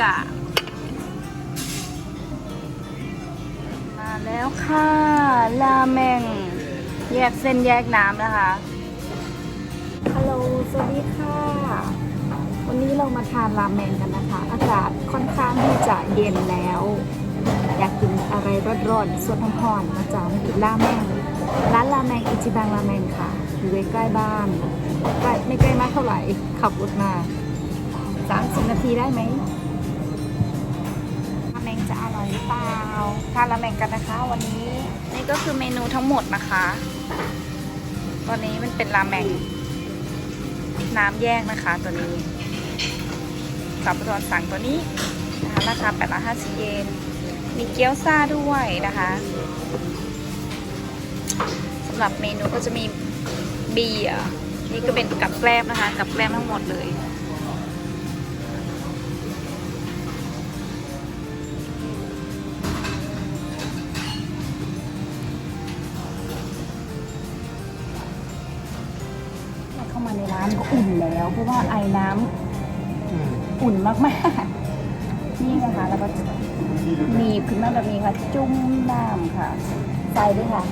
จ้ะมาแล้วค่ะราเมง แยกเส้นแยกน้ำนะคะ ฮัลโหล สวัสดีค่ะ วันนี้เรามาทานราเมงกันนะคะ อากาศค่อนข้างที่จะเย็นแล้ว อยากกินอะไรร้อนๆสดน้ำร้อนมาจานกินราเมง ร้านราเมงอิจิบังราเมงค่ะ อยู่ใกล้บ้านใกล้ไม่ใกล้มากเท่าไหร่ ขับรถมาสามสิบนาทีได้ไหม หรือเปล่าทานราเมงกันนะคะ วันนี้ นี่ก็คือเมนูทั้งหมดนะคะ ตอนนี้มันเป็นราเมง น้ำแยกนะคะตัวนี้สาวปทอนสั่งตัวนี้นะคะราคา850เยน มีเกี๊ยวซ่าด้วยนะคะสำหรับเมนูก็จะมีเบียร์นี่ก็เป็นกับแกล้มนะคะ กับแกล้มทั้งหมดเลย ก็อุ่นแล้ว เพราะว่าไอ้น้ำอุ่นมากๆ นี่นะคะแล้วก็หนีบขึ้นมาแบบนี้ค่ะ จุ่มน้ำค่ะ ใส่ด้วยค่ะ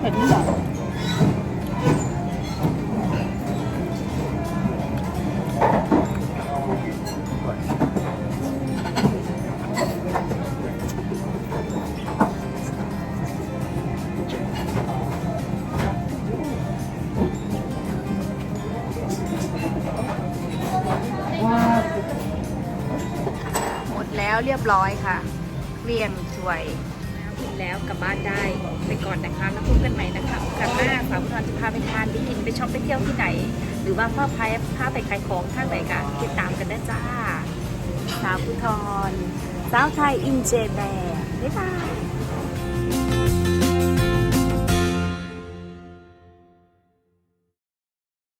เผ็ดนิดหน่อยหมดแล้วเรียบร้อยค่ะเรียงสวย กินแล้วกลับบ้านได้ไปก่อน พาไปทานไปกินไปช็อปไปเที่ยวที่ไหน หรือว่าพ่อพายพาไปขายของทางไหนกันติดตามกันได้จ้า สาวพุทรสาวไทยอินเจแบร์บ๊ายบาย